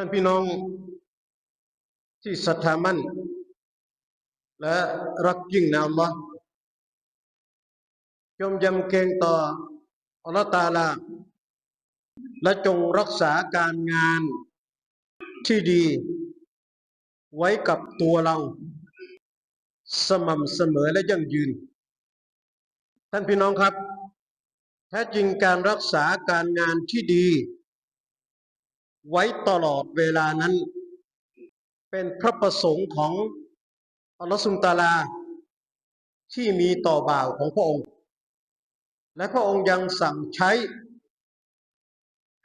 ท่านพี่น้องที่ศรัทธามั่น และรักยิ่งในอัลลอฮ์จงยำเกรงต่ออัลลอฮ์ตาลา และจงรักษาการงานที่ดี ไว้กับตัวเรา สม่ำเสมอและยั่งยืน ท่านพี่น้องครับแท้จริงการรักษาการงานที่ดี ไว้ตลอดเวลานั้น เป็นพระประสงค์ของอัลลอฮฺสุลตาลา ที่มีต่อบ่าวของพระองค์ และพระองค์ยังสั่งใช้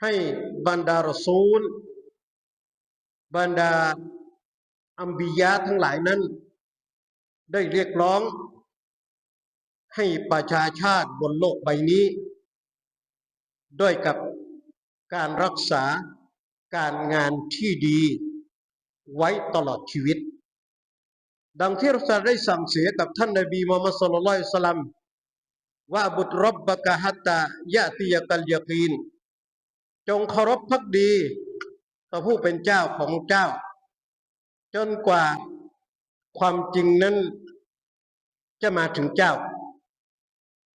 ให้บรรดารซูล บรรดาอัมบิยะทั้งหลายนั้น ได้เรียกร้อง ให้ประชาชาติบนโลกใบนี้ ด้วยกับการรักษา การงานที่ดีไว้ตลอดชีวิต ดังที่เราได้สั่งเสียกับท่านนบีมุฮัมมัดสุลลัลสลัมว่าบุตรรบบกะฮัตตายะติยะกัลยกีน จงเคารพพักดีต่อผู้เป็นเจ้าของเจ้า จนกว่าความจริงนั้นจะมาถึงเจ้า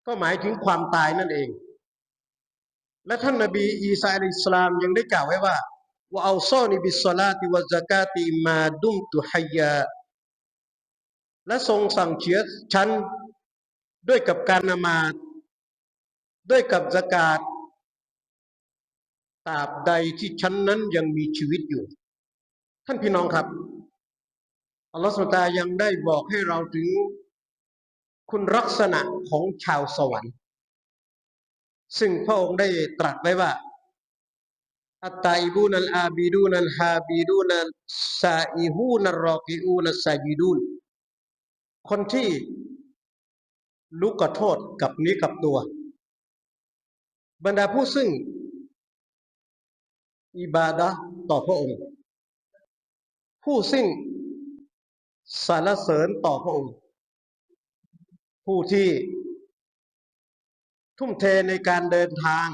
ก็หมายถึงความตายนั่นเอง และท่านนบีอีสาอะลัยฮิสสลามยังได้กล่าวไว้ว่า ว่าเอาซอนิบิสซาลาติวะซะกาติมาดุมตุฮัยและทรงสั่งเฉียฉันด้วยกับการนมาดด้วยกับสกาดตราบใดที่ฉันนั้นยังมีชีวิตอยู่ ท่านพี่น้องครับอัลลอฮฺสุตายังได้บอกให้เราถึงคุณลักษณะของชาวสวรรค์ ซึ่งพระองค์ได้ตรัสไว้ว่า อัตตาอิบูนัลอาบิดูนัลฮาบิดูนัลซาอิฮูนัลรอกิอูนัลซาจิดูนคนที่รู้กโทษกับนี้กับตัว บรรดาผู้ซึ่ง อิบาดะต่อพระองค์ ผู้ซึ่งสรรเสริญต่อพระองค์ ผู้ที่ทุ่มเทในการเดินทาง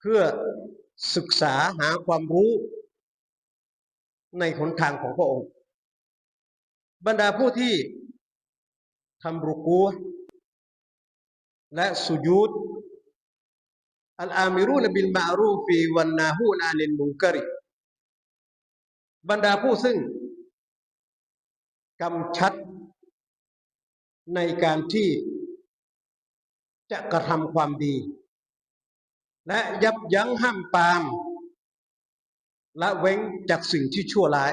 เพื่อศึกษาหาความรู้ในหนทางของพระองค์ บรรดาผู้ที่ทำรุกูและสุญูดอัลอามิรูนบิลมารูฟีวันนาฮูนานินมุงกริบรรดาผู้ซึ่งกำชัดในการที่จะกระทำความดี และยับยั้งห้ามปามละเว้นจากสิ่งที่ชั่วร้าย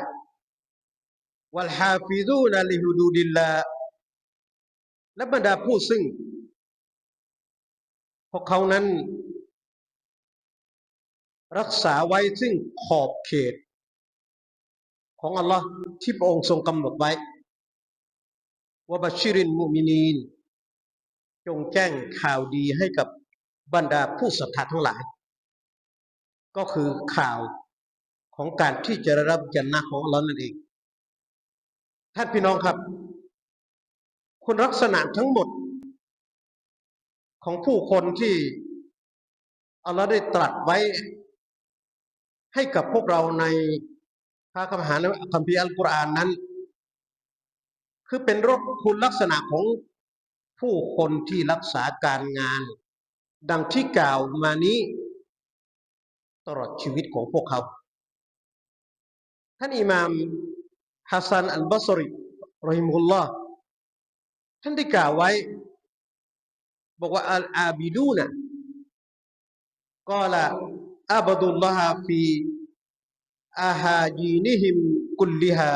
วัลฮาฟิดูนลิฮุดูดิลลาและบรรดาผู้ซึ่ง พวกเขานั้น รักษาไว้ซึ่งขอบเขต ของอัลลอฮ์ที่พระองค์ทรงกำหนดไว้ว่าบัชิรินมุมินีน จงแจ้งข่าวดีให้กับ บรรดาผู้ศรัทธาทั้งหลาย ก็คือข่าวของการที่จะรับจันนะของอัลลอฮ์นั่นเอง ท่านพี่น้องครับ คุณลักษณะทั้งหมด ของผู้คนที่อัลลอฮ์ได้ตรัสไว้ ให้กับพวกเราในพระคัมภีร์คัมภีร์อัลกุรอานนั้น คือเป็นรถคุณลักษณะของผู้คนที่รักษาการงาน ดังที่กล่าวมานี้ตลอดชีวิตของพวกเขา ท่านอิหม่ามฮัสซันอัลบัสริรอฮิมุลลอฮ์ท่านได้กล่าวไว้ บอกว่าอัลอาบิดูนะก็ละอับดุลลอฮ์ฟีอาฮาจีนิฮิมกุลลิฮา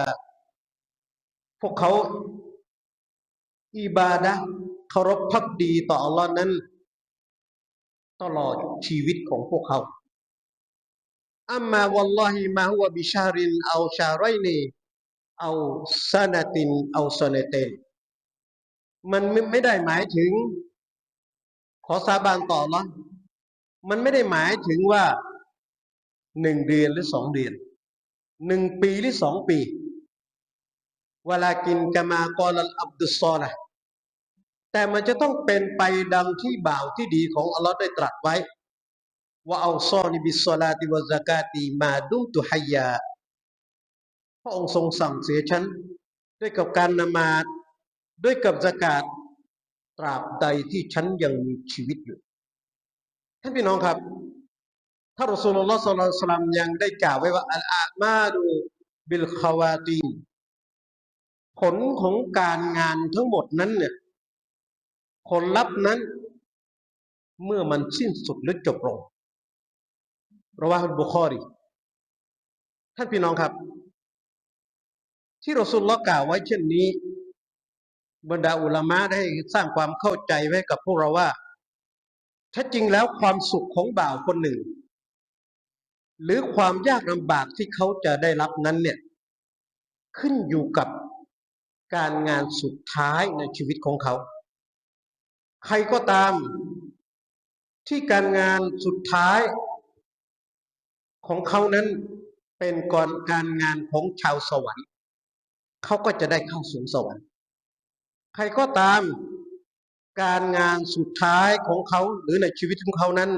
พวกเขาอิบาดะเคารพพักดีต่ออัลลอฮ์นั้น ตลอดชีวิตของพวกเขาอัมมาวัลลอฮิมาฮุวบิชารินเอาชาไรนีเอาซานาตินเอาซเนเตนมันไม่ได้หมายถึง ขอสาบานต่อละมันไม่ได้หมายถึงว่าหนึ่งเดือนหรือสองเดือนหนึ่งปีหรือสองปีเวลากินกามากอลอับดุสซอละ แต่มันจะต้องเป็นไปดังที่บ่าวที่ดีของอัลลอฮ์ได้ตรัสไว้ว่าเอาซอนิบิสซาลาติวะซากาตีมาดุตุฮัยยาพระองค์ทรงสั่งเสียฉัน ด้วยกับการนมาดด้วยกับสกาดตราบใดที่ฉันยังมีชีวิตอยู่ ท่านพี่น้องครับ ถ้ารอสูลุลลอฮ์ศ็อลลัลลอฮุลัยฮิวะซัลลัมยังได้กล่าวไว้ว่าอัลอามาดูบิลคาวาตีนผลของการงานทั้งหมดนั้นเนี่ย ผลลัพธ์นั้น เมื่อมันสิ้นสุดหรือจบลงราว่าบุคอรีท่านพี่น้องครับ ที่รสูลลอฮ์กล่าวไว้เช่นนี้ บรรดาอุลามะได้สร้างความเข้าใจไว้กับพวกเราว่าแท้จริงแล้วความสุขของบ่าวคนหนึ่ง หรือความยากลำบากที่เขาจะได้รับนั้นเนี่ย ขึ้นอยู่กับการงานสุดท้ายในชีวิตของเขา ใครก็ตามที่การงานสุดท้าย ของเขานั้นเป็นก่อนการงานของชาวสวรรค์เขาก็จะได้เข้าสู่สวรรค์ ใครก็ตามการงานสุดท้ายของเขาหรือในชีวิตของเขานั้น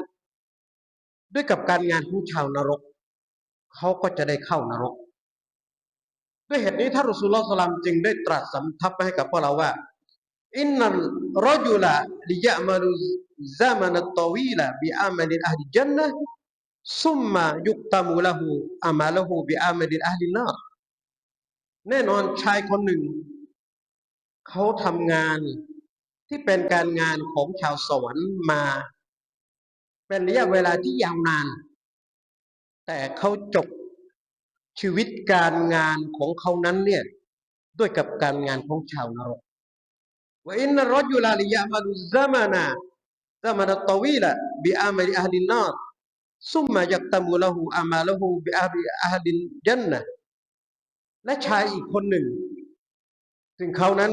ด้วยกับการงานของชาวนรก เขาก็จะได้เข้านรก ด้วยเหตุนี้ท่านรอสูลลอฮ์สลามจึงได้ตรัสสำทับให้กับพวกเราว่า อินนัลรจุลลิยะมาลุซามันตอวีละบิอามัลิอัลจันนะซุมมายุกตามุละหูอามาละหูบิอามัลิอัลนาแน่นอนชายคนหนึ่ง เขาทำงานที่เป็นการงานของชาวสวรรค์มา เป็นระยะเวลาที่ยาวนาน แต่เขาจบชีวิตการงานของเขานั้นเนี่ย ด้วยกับการงานของชาวนรก ว่าอินนรจุลาลิยะมาลุซามานาซามานัตตวีละบิอามัลิอัลลินนาร์ซุมมายักตามุละหูอามาละหูบิอาบิอัลลินจันนะและชายอีกคนหนึ่ง ซึ่งเขานั้น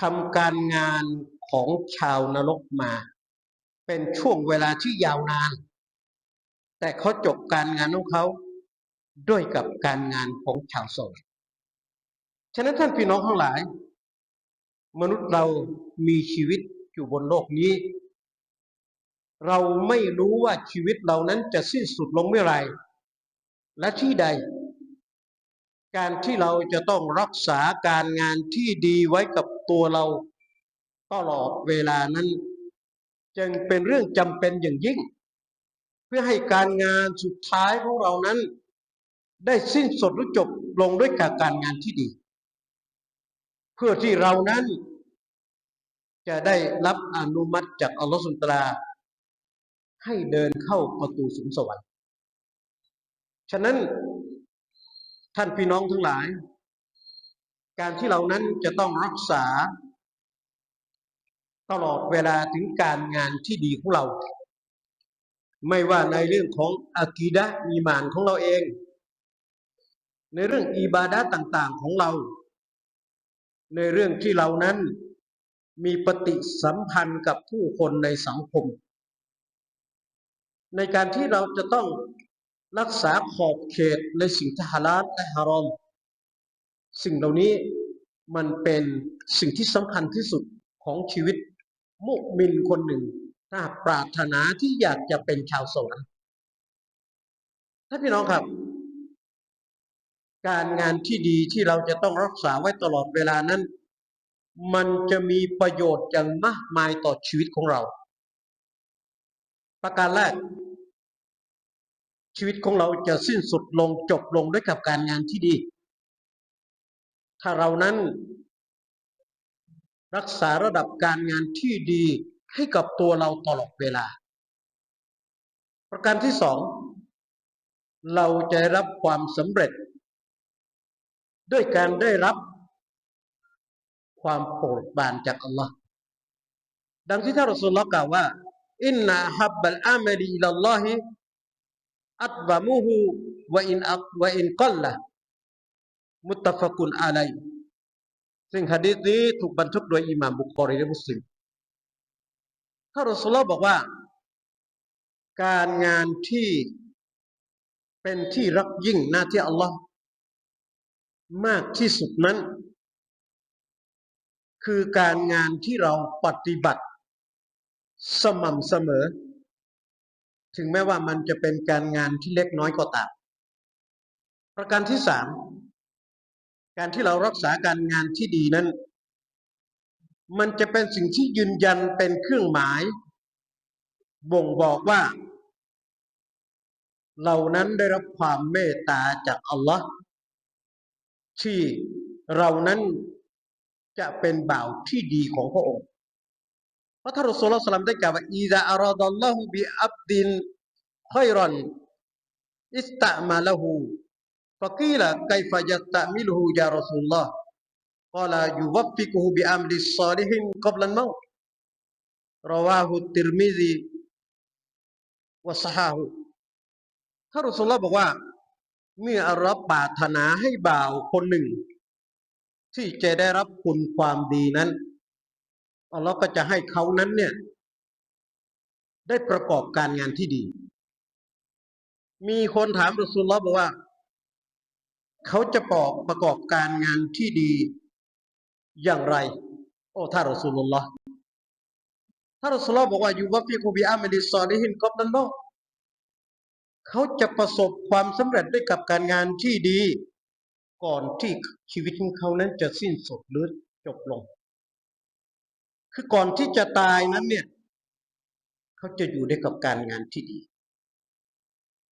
ทำการงานของชาวนรกมา เป็นช่วงเวลาที่ยาวนาน แต่เขาจบการงานของเขาด้วยกับการงานของชาวโสดฉะนั้นท่านพี่น้องทั้งหลาย มนุษย์เรามีชีวิตอยู่บนโลกนี้ เราไม่รู้ว่าชีวิตเรานั้นจะสิ้นสุดลงเมื่อไรและที่ใด การที่เราจะต้องรักษาการงานที่ดีไว้กับตัวเราตลอดเวลานั้น จึงเป็นเรื่องจำเป็นอย่างยิ่ง เพื่อให้การงานสุดท้ายของเรานั้น ได้สิ้นสุดหรือจบลงด้วยการงานที่ดี พื่อที่เรานั้น จะได้รับอนุมัติจากอัลลอฮฺสุลตราให้เดินเข้าประตูสุนสวรรค์ ฉะนั้นท่านพี่น้องทั้งหลาย การที่เรานั้นจะต้องรักษา ตลอดเวลาถึงการงานที่ดีของเรา ไม่ว่าในเรื่องของอากีดะมีมานของเราเอง ในเรื่องอิบาดะต่าง ๆของเรา ในเรื่องที่เรานั้นมีปฏิสัมพันธ์กับผู้คนในสังคม ในการที่เราจะต้องรักษาขอบเขตในสิ่งที่ฮาลาลและฮารอม สิ่งเหล่านี้มันเป็นสิ่งที่สำคัญที่สุดของชีวิตมุมินคนหนึ่ง ถ้าปรารถนาที่อยากจะเป็นชาวสวรรค์ท่านพี่น้องครับ การงานที่ดีที่เราจะต้องรักษาไว้ตลอดเวลานั้น มันจะมีประโยชน์อย่างมากมายต่อชีวิตของเรา ประการแรก ชีวิตของเราจะสิ้นสุดลงจบลงด้วยกับการงานที่ดี ถ้าเรานั้น รักษาระดับการงานที่ดีให้กับตัวเราตลอดเวลา ประการที่สองเราจะรับความสำเร็จ ด้วยการได้รับความโปรดปรานจากอัลลอฮ์ดังที่ท่านรอสูลลอกล่าวว่าอินนาฮับบัลอามัลีอิลลอฮิอัตบะมุฮูวะอินอักวะอินกัลละมุตตะฟะกุนอะลัยซึ่งหะดีษนี้ถูกบันทึกโดยอิหม่ามบุคอรีและมุสลิมท่านรอสูลลอบอกว่า การงานที่เป็นที่รักยิ่งหน้าที่อัลลอฮ์ มากที่สุดนั้น คือการงานที่เราปฏิบัติสม่ำเสมอ ถึงแม้ว่ามันจะเป็นการงานที่เล็กน้อยก็ตาม ประการที่สามการที่เรารักษาการงานที่ดีนั้น มันจะเป็นสิ่งที่ยืนยันเป็นเครื่องหมาย บ่งบอกว่าเรานั้นได้รับความเมตตาจากอัลลอฮ์ ที่เรานั้นจะเป็นบ่าวที่ดีของพระองค์พระท่านรสุลลสลามได้กล่าวว่าอีดะอารดัลลอฮฺบิอับดินไครันอิสตะมาละหูฟะกีละไกฟะยัตตะมิลหูยารสุลลอฮ์กล่าวยุวัฟิกหูบิอัมลิสซาลิฮินกับลันมาตรวาหุติรมิซีวะสฮาหุท่านรสุลลอฮ์บอกว่า เมื่ออัลลอฮ์ปรารถนาให้บ่าวคนหนึ่ง ที่จะได้รับคุณความดีนั้นอัลลอฮ์ก็จะให้เขานั้นเนี่ย ได้ประกอบการงานที่ดี มีคนถามรอสูลลอฮ์บอกว่า เขาจะปอกประกอบการงานที่ดีอย่างไร โอ้ท่านรอสูลุลลอฮ์ท่านรอสูลลอฮ์บอกว่าอยู่วัฟิกูบิอามิลิซอลิฮินกอบนันโลก เขาจะประสบความสำเร็จด้วยกับการงานที่ดี ก่อนที่ชีวิตของเขานั้นจะสิ้นสุดหรือจบลง คือก่อนที่จะตายนั้นเนี่ย เขาจะอยู่ได้กับการงานที่ดี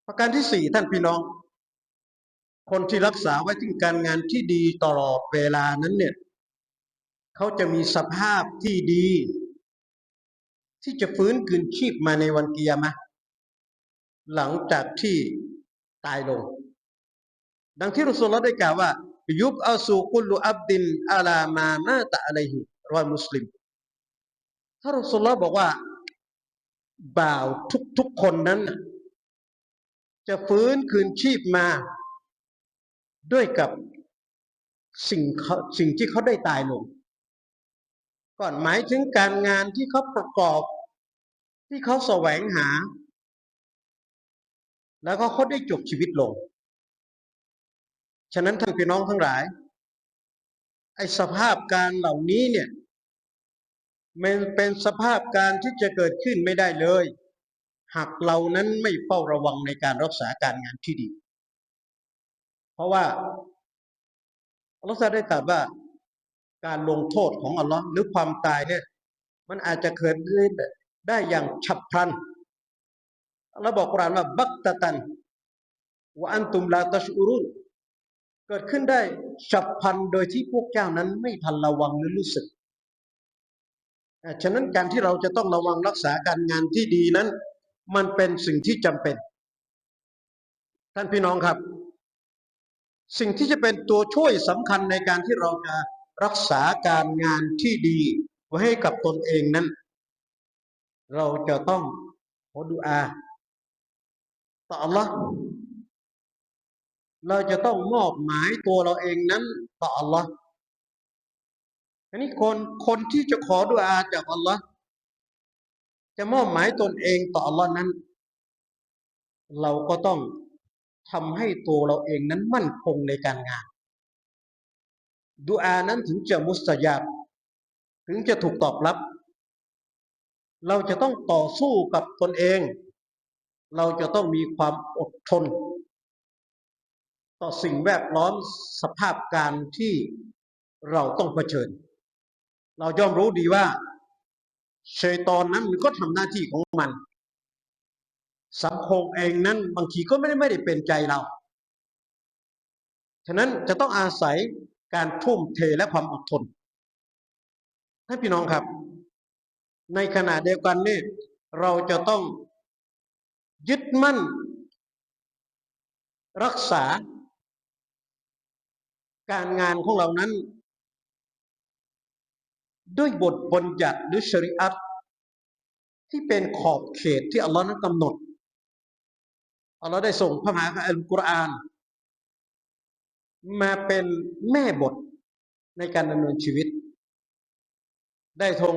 ประการที่สี่ท่านพี่น้อง คนที่รักษาไว้ถึงการงานที่ดีตลอดเวลานั้นเนี่ย เขาจะมีสภาพที่ดี ที่จะฟื้นคืนชีพมาในวันเกียร์มะ หลังจากที่ตายลง ดังที่รุสุลลได้กล่าวว่ายุบอาสูกุลอับดินอาลามามาตะอะลัยฮิรอยมุสลิมถ้ารุสุลลบอกว่า บ่าวทุกๆคนนั้น จะฟื้นคืนชีพมา ด้วยกับสิ่งเขาสิ่งที่เขาได้ตายลง ก่อนหมายถึงการงานที่เขาประกอบ ที่เขาแสวงหา แล้วก็เขาได้จบชีวิตลง ฉะนั้นท่านพี่น้องทั้งหลาย ไอ้สภาพการเหล่านี้เนี่ย มันเป็นสภาพการที่จะเกิดขึ้นไม่ได้เลย หากเรานั้นไม่เฝ้าระวังในการรักษาการงานที่ดี เพราะว่าอัลลอฮฺได้ตรัสว่าการลงโทษของอัลลอฮ์หรือความตายเนี่ย มันอาจจะเกิดได้อย่างฉับพลัน เราบอกกุรานว่าบักตะตันวะอันตุมลาตัชอุรุนเกิดขึ้นได้ฉับพลันโดยที่พวกเจ้านั้นไม่ทันระวังหรือรู้สึกฉะนั้นการที่เราจะต้องระวังรักษาการงานที่ดีนั้น มันเป็นสิ่งที่จำเป็น ท่านพี่น้องครับ สิ่งที่จะเป็นตัวช่วยสำคัญในการที่เราจะรักษาการงานที่ดีไว้ให้กับตนเองนั้น เราจะต้องขอดุอา ต่อ Allah เราจะต้องมอบหมายตัวเราเองนั้นต่อ Allah อันนี้คนคนที่จะขอดุอาจาก Allah จะมอบหมายตนเองต่อ Allah นั้น เราก็ต้องทำให้ตัวเราเองนั้นมั่นคงในการงานดูอานั้นถึงจะมุสยาบถึงจะถูกตอบรับ เราจะต้องต่อสู้กับตนเอง เราจะต้องมีความอดทน ต่อสิ่งแวดล้อมสภาพการที่เราต้องเผชิญ เราย่อมรู้ดีว่าเชยตอนนั้นมันก็ทำหน้าที่ของมัน สังคมเองนั้นบางทีก็ไม่ได้ไม่ได้เป็นใจเรา ฉะนั้นจะต้องอาศัยการทุ่มเทและความอดทนท่านพี่น้องครับ ในขณะเดียวกันนี่เราจะต้อง ยึดมั่น รักษา การงานของเรานั้น ด้วยบทบัญญัติหรือชริอัตที่เป็นขอบเขตที่อัลลอฮ์นั้นกำหนดอัลลอฮ์ได้ส่งพระมหาอัลกุรอาน มาเป็นแม่บทในการดำเนินชีวิต ได้ทง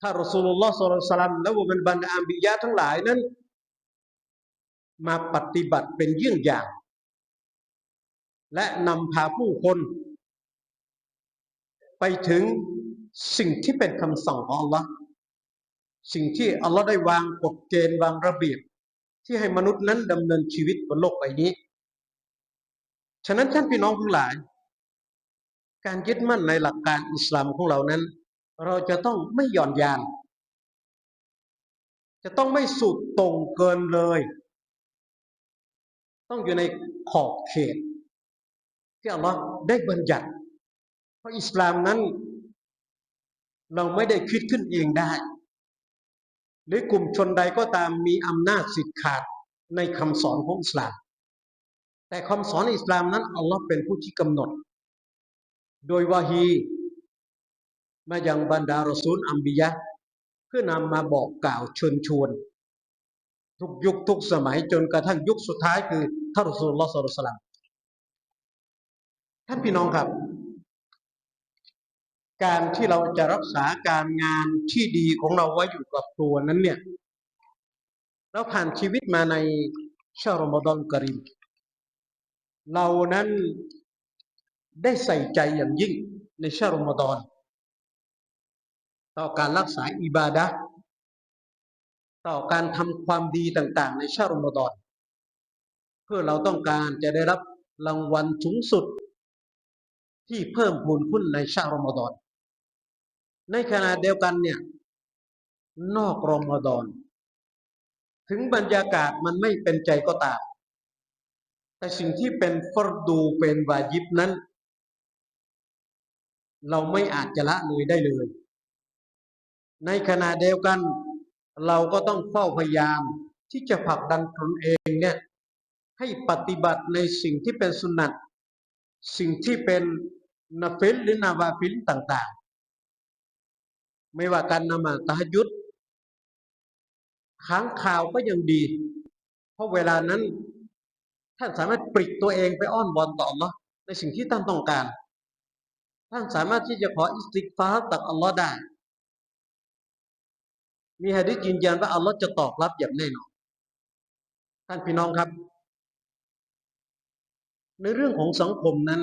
ถ้ารอสูลุลลอฮ์สุลลัลสลัมและว่าเป็นบรรดาอัมบิยะทั้งหลายนั้น มาปฏิบัติเป็นเยี่ยงอย่าง และนำพาผู้คน ไปถึงสิ่งที่เป็นคำสั่งของ Allah สิ่งที่อัลลอฮ์ได้วางกฎเกณฑ์วางระเบียบ ที่ให้มนุษย์นั้นดำเนินชีวิตบนโลกใบนี้ ฉะนั้นท่านพี่น้องทั้งหลาย การยึดมั่นในหลักการอิสลามของเรานั้น เราจะต้องไม่หย่อนยาน จะต้องไม่สุดตรงเกินเลย ต้องอยู่ในขอบเขต ที่อัลลอฮ์ได้บัญญัติ เพราะอิสลามนั้น เราไม่ได้คิดขึ้นเองได้ หรือกลุ่มชนใดก็ตามมีอำนาจสิทธิ์ขาดในคำสอนของอิสลาม แต่คำสอนอิสลามนั้นอัลลอฮ์เป็นผู้ที่กำหนด โดยวาฮีมายังบรรดารอซูลอัมบิยะเพื่อนำมาบอกกล่าวเชิญชวน ทุกยุคทุกสมัยจนกระทั่งยุคสุดท้ายคือท่านรสุลลอฮฺสุลัยฮิวะซัลลัมท่านพี่น้องครับ การที่เราจะรักษาการงานที่ดีของเราไว้อยู่กับตัวนั้นเนี่ย เราผ่านชีวิตมาในชารมฎอนกริมเรานั้นได้ใส่ใจอย่างยิ่งในชารมฎอน ต่อการรักษาอิบาดะ ต่อการทำความดีต่างๆ ในชาติรอมฎอนเพื่อเราต้องการจะได้รับรางวัลสูงสุด ที่เพิ่มพูนขึ้นในชาติรอมฎอนในขณะเดียวกันเนี่ยนอกรอมฎอนถึงบรรยากาศมันไม่เป็นใจก็ตามแต่สิ่งที่เป็นฟรดูเป็นวาญิบนั้น เราไม่อาจจะละเลยได้เลย ในขณะเดียวกัน เราก็ต้องเฝ้าพยายามที่จะผลักดันตนเองเนี่ยให้ปฏิบัติในสิ่งที่เป็นสุนัตสิ่งที่เป็นนาฟิลหรือนาวาฟิลต่างๆ ไม่ว่าการนมาตะยุดค้างข่าวก็ยังดี เพราะเวลานั้น ท่านสามารถปลิกตัวเองไปอ้อนวอนต่อ Allah ในสิ่งที่ท่านต้องการ ท่านสามารถที่จะขออิสติกฟาร์จากอัลลอฮ์ได้ มีฮะดิษยืนยันว่าอัลลอฮ์จะตอบรับอย่างแน่นอนท่านพี่น้องครับ ในเรื่องของสังคมนั้น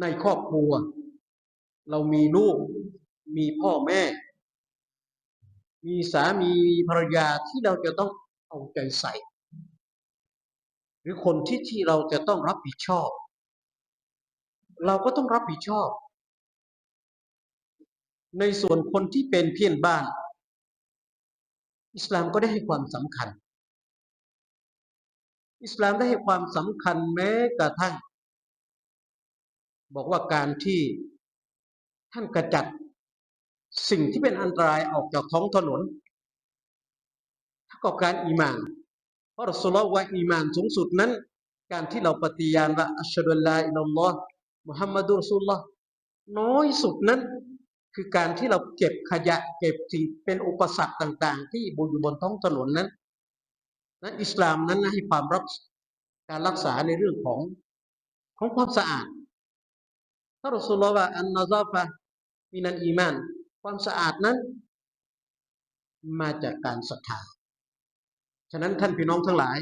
ในครอบครัว เรามีลูก มีพ่อแม่ มีสามีภรรยาที่เราจะต้องเอาใจใส่ หรือคนที่ที่เราจะต้องรับผิดชอบ เราก็ต้องรับผิดชอบ ในส่วนคนที่เป็นเพี้ยนบ้าน อิสลามก็ได้ให้ความสำคัญ อิสลามได้ให้ความสำคัญแม้กระทั่ง บอกว่าการที่ท่านกระจัดสิ่งที่เป็นอันตรายออกจากท้องถนนเท่ากับการอีมานเพราะรสุลลอฮ์ว่าอีมานสูงสุดนั้น การที่เราปฏิญาณว่าอัชฮะดุลลาอิลลัลลอฮ์มุฮัมมัดุรอสูลุลลอฮ์น้อยสุดนั้น คือการที่เราเก็บขยะเก็บสิ่งเป็นอุปสรรคต่าง ๆ ที่บนอยู่บนท้องถนนนั้นนั้นอิสลามนั้นให้ความรับการรักษาในเรื่องของของความสะอาดถ้ารสุลว่าอันนาซาฟะมินันอีมาน ความสะอาดนั้น มาจากการศรัทธาฉะนั้นท่านพี่น้องทั้งหลาย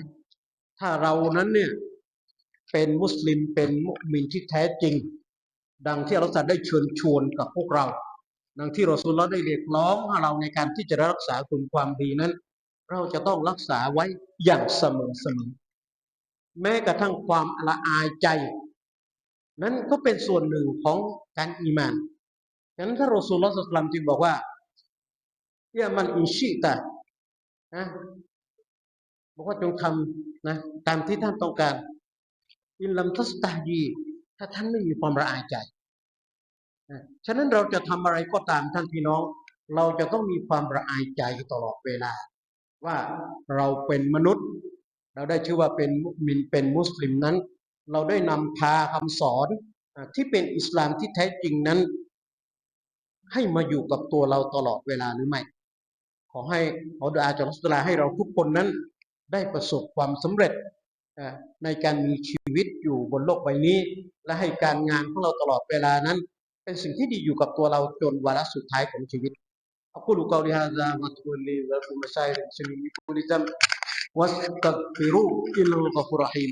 ถ้าเรานั้นเนี่ยเป็นมุสลิมเป็นมุมินที่แท้จริง ดังที่อัลลอฮฺได้เชิญชวนกับพวกเรา ดังที่รอสูลลอฮ์ได้เรียกร้องให้เราในการที่จะรักษาคุณความดีนั้น เราจะต้องรักษาไว้อย่างเสมอเสมอแม้กระทั่งความละอายใจ นั้นก็เป็นส่วนหนึ่งของการอีมานฉะนั้นท่ารอสูลลอฮ์สัลลัมจึงบอกว่าเยามันอิชิตะนะบอกว่าจงทำนะตามที่ท่านต้องการอินลัมทัสตาดีถ้าท่านไม่มีความละอายใจ ฉะนั้นเราจะทำอะไรก็ตามท่านพี่น้อง เราจะต้องมีความละอายใจตลอดเวลา ว่าเราเป็นมนุษย์ เราได้ชื่อว่าเป็นมุมินเป็นมุสลิมนั้น เราได้นำพาคำสอนที่เป็นอิสลามที่แท้จริงนั้น ให้มาอยู่กับตัวเราตลอดเวลาหรือไม่ ขอให้ขอดุอาจากอัสุลาให้เราทุกคนนั้น ได้ประสบความสำเร็จในการมีชีวิตอยู่บนโลกใบนี้ และให้การงานของเราตลอดเวลานั้น เป็นสิ่งที่ดีอยู่กับตัวเราจนวาระสุดท้ายของชีวิต أقول قولي هذا وأتوب لي ولكم مسائر المسلمين بكل ذنب واستغفروه إنه الغفور الرحيم